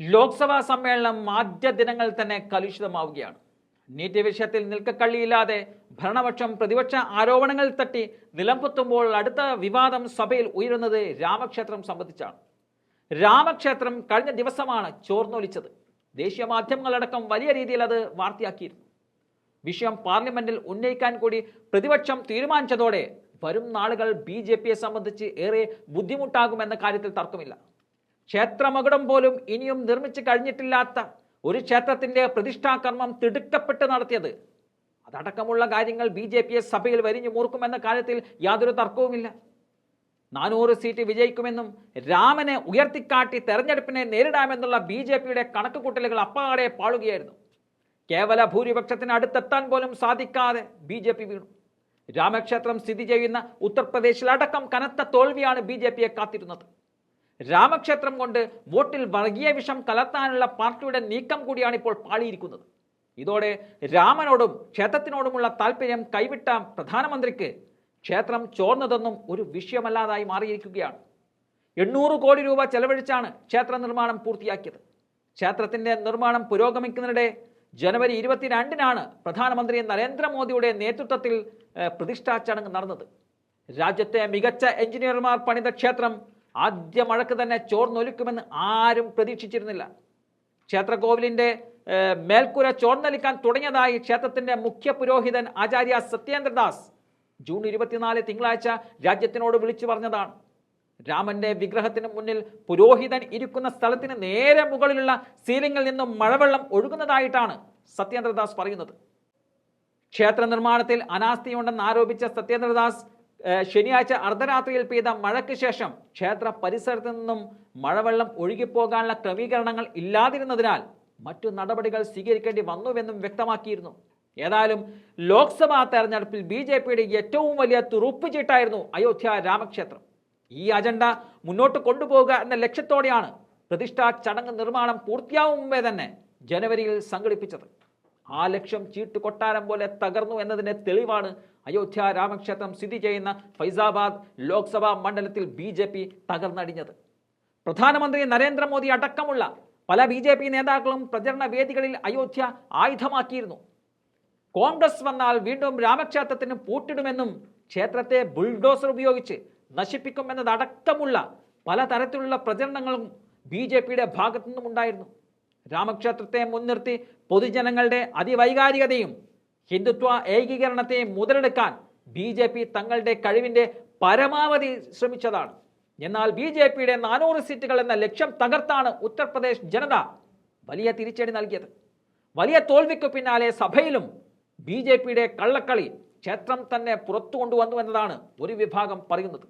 ലോക്സഭാ സമ്മേളനം ആദ്യ ദിനങ്ങൾ തന്നെ കലുഷിതമാവുകയാണ്. നീറ്റ് വിഷയത്തിൽ നിൽക്കക്കള്ളിയില്ലാതെ ഭരണപക്ഷം പ്രതിപക്ഷ ആരോപണങ്ങൾ തട്ടി നിലംപൊത്തുമ്പോൾ അടുത്ത വിവാദം സഭയിൽ ഉയരുന്നത് രാമക്ഷേത്രം സംബന്ധിച്ചാണ്. രാമക്ഷേത്രം കഴിഞ്ഞ ദിവസമാണ് ചോർന്നൊലിച്ചത്. ദേശീയ മാധ്യമങ്ങളടക്കം വലിയ രീതിയിൽ അത് വാർത്തയാക്കിയിരുന്നു. വിഷയം പാർലമെന്റിൽ ഉന്നയിക്കാൻ കൂടി പ്രതിപക്ഷം തീരുമാനിച്ചതോടെ വരും നാളുകൾ ബി ജെ പിയെ സംബന്ധിച്ച് ഏറെ ബുദ്ധിമുട്ടാകുമെന്ന കാര്യത്തിൽ തർക്കമില്ല. ക്ഷേത്രമകുടം പോലും ഇനിയും നിർമ്മിച്ച് കഴിഞ്ഞിട്ടില്ലാത്ത ഒരു ക്ഷേത്രത്തിന്റെ പ്രതിഷ്ഠാകർമ്മം തിടുക്കപ്പെട്ട് നടത്തിയത്. അതടക്കമുള്ള കാര്യങ്ങൾ ബി ജെ പിയെ സഭയിൽ വരിഞ്ഞു മൂർക്കുമെന്ന കാര്യത്തിൽ യാതൊരു തർക്കവുമില്ല. നാനൂറ് സീറ്റ് വിജയിക്കുമെന്നും രാമനെ ഉയർത്തിക്കാട്ടി തെരഞ്ഞെടുപ്പിനെ നേരിടാമെന്നുള്ള ബി ജെ പിയുടെ കണക്കുകൂട്ടലുകൾ അപ്പാടെ പാളുകയായിരുന്നു. കേവല ഭൂരിപക്ഷത്തിന് അടുത്തെത്താൻ പോലും സാധിക്കാതെ ബി ജെ പി വീണു. രാമക്ഷേത്രം സ്ഥിതി ചെയ്യുന്ന ഉത്തർപ്രദേശിലടക്കം കനത്ത തോൽവിയാണ് ബി ജെ പിയെ കാത്തിരുന്നത്. രാമക്ഷേത്രം കൊണ്ട് വോട്ടിൽ വർഗീയ വിഷം കലർത്താനുള്ള പാർട്ടിയുടെ നീക്കം കൂടിയാണ് ഇപ്പോൾ പാളിയിരിക്കുന്നത്. ഇതോടെ രാമനോടും ക്ഷേത്രത്തിനോടുമുള്ള താല്പര്യം കൈവിട്ട പ്രധാനമന്ത്രിക്ക് ക്ഷേത്രം ചോർന്നതെന്നും ഒരു വിഷയമല്ലാതായി മാറിയിരിക്കുകയാണ്. എണ്ണൂറ് കോടി രൂപ ചെലവഴിച്ചാണ് ക്ഷേത്ര നിർമ്മാണം പൂർത്തിയാക്കിയത്. ക്ഷേത്രത്തിന്റെ നിർമ്മാണം പുരോഗമിക്കുന്നതിനിടെ ജനുവരി ഇരുപത്തിരണ്ടിനാണ് പ്രധാനമന്ത്രി നരേന്ദ്രമോദിയുടെ നേതൃത്വത്തിൽ പ്രതിഷ്ഠാ ചടങ്ങ് നടന്നത്. രാജ്യത്തെ മികച്ച എഞ്ചിനീയർമാർ പണിത ക്ഷേത്രം ആദ്യ മഴക്ക് തന്നെ ചോർന്നൊലിക്കുമെന്ന് ആരും പ്രതീക്ഷിച്ചിരുന്നില്ല. ക്ഷേത്രകോവിലിന്റെ മേൽക്കൂര ചോർന്നലിക്കാൻ തുടങ്ങിയതായി ക്ഷേത്രത്തിന്റെ മുഖ്യ പുരോഹിതൻ ആചാര്യ സത്യേന്ദ്രദാസ് ജൂൺ ഇരുപത്തിനാല് തിങ്കളാഴ്ച രാജ്യത്തിനോട് വിളിച്ചു പറഞ്ഞതാണ്. രാമന്റെ വിഗ്രഹത്തിന് മുന്നിൽ പുരോഹിതൻ ഇരിക്കുന്ന സ്ഥലത്തിന് നേരെ മുകളിലുള്ള സീലിംഗിൽ നിന്നും മഴവെള്ളം ഒഴുകുന്നതായിട്ടാണ് സത്യേന്ദ്രദാസ് പറയുന്നത്. ക്ഷേത്ര നിർമ്മാണത്തിൽ അനാസ്ഥയുണ്ടെന്ന് ആരോപിച്ച സത്യേന്ദ്രദാസ് ശനിയാഴ്ച അർദ്ധരാത്രിയിൽ പെയ്ത മഴയ്ക്ക് ശേഷം ക്ഷേത്ര പരിസരത്ത് നിന്നും മഴവെള്ളം ഒഴുകിപ്പോകാനുള്ള ക്രമീകരണങ്ങൾ ഇല്ലാതിരുന്നതിനാൽ മറ്റു നടപടികൾ സ്വീകരിക്കേണ്ടി വന്നുവെന്നും വ്യക്തമാക്കിയിരുന്നു. ഏതായാലും ലോക്സഭാ തെരഞ്ഞെടുപ്പിൽ ബി ജെ പിയുടെ ഏറ്റവും വലിയ തുറുപ്പ് ചീട്ടായിരുന്നു അയോധ്യ രാമക്ഷേത്രം. ഈ അജണ്ട മുന്നോട്ട് കൊണ്ടുപോകുക എന്ന ലക്ഷ്യത്തോടെയാണ് പ്രതിഷ്ഠാ ചടങ്ങ് നിർമ്മാണം പൂർത്തിയാവും മുമ്പേ തന്നെ ജനുവരിയിൽ സംഘടിപ്പിച്ചത്. ആ ലക്ഷ്യം ചീട്ട് കൊട്ടാരം പോലെ തകർന്നു എന്നതിന്റെ തെളിവാണ് അയോധ്യ രാമക്ഷേത്രം സ്ഥിതി ചെയ്യുന്ന ഫൈസാബാദ് ലോക്സഭാ മണ്ഡലത്തിൽ ബി ജെ പി തകർന്നടിഞ്ഞത്. പ്രധാനമന്ത്രി നരേന്ദ്രമോദി അടക്കമുള്ള പല ബി ജെ പി നേതാക്കളും പ്രചരണ വേദികളിൽ അയോധ്യ ആയുധമാക്കിയിരുന്നു. കോൺഗ്രസ് വന്നാൽ വീണ്ടും രാമക്ഷേത്രത്തിന് പൂട്ടിടുമെന്നും ക്ഷേത്രത്തെ ബുൾഡോസർ ഉപയോഗിച്ച് നശിപ്പിക്കുമെന്നതടക്കമുള്ള പലതരത്തിലുള്ള പ്രചരണങ്ങളും ബി ജെ പിയുടെ ഭാഗത്തു നിന്നും ഉണ്ടായിരുന്നു രാമക്ഷേത്രത്തെ മുൻനിർത്തി പൊതുജനങ്ങളുടെ അതിവൈകാരികതയും ഹിന്ദുത്വ ഏകീകരണത്തെ മുതലെടുക്കാൻ ബി ജെ പി തങ്ങളുടെ കഴിവിന്റെ പരമാവധി ശ്രമിച്ചതാണ്. എന്നാൽ ബി ജെ പിയുടെ നാനൂറ് സീറ്റുകൾ എന്ന ലക്ഷ്യം തകർത്താണ് ഉത്തർപ്രദേശ് ജനത വലിയ തിരിച്ചടി നൽകിയത്. വലിയ തോൽവിക്ക് പിന്നാലെ സഭയിലും ബി ജെ പിയുടെ കള്ളക്കളി ക്ഷേത്രം തന്നെ പുറത്തു കൊണ്ടുവന്നു എന്നതാണ് ഒരു വിഭാഗം പറയുന്നത്.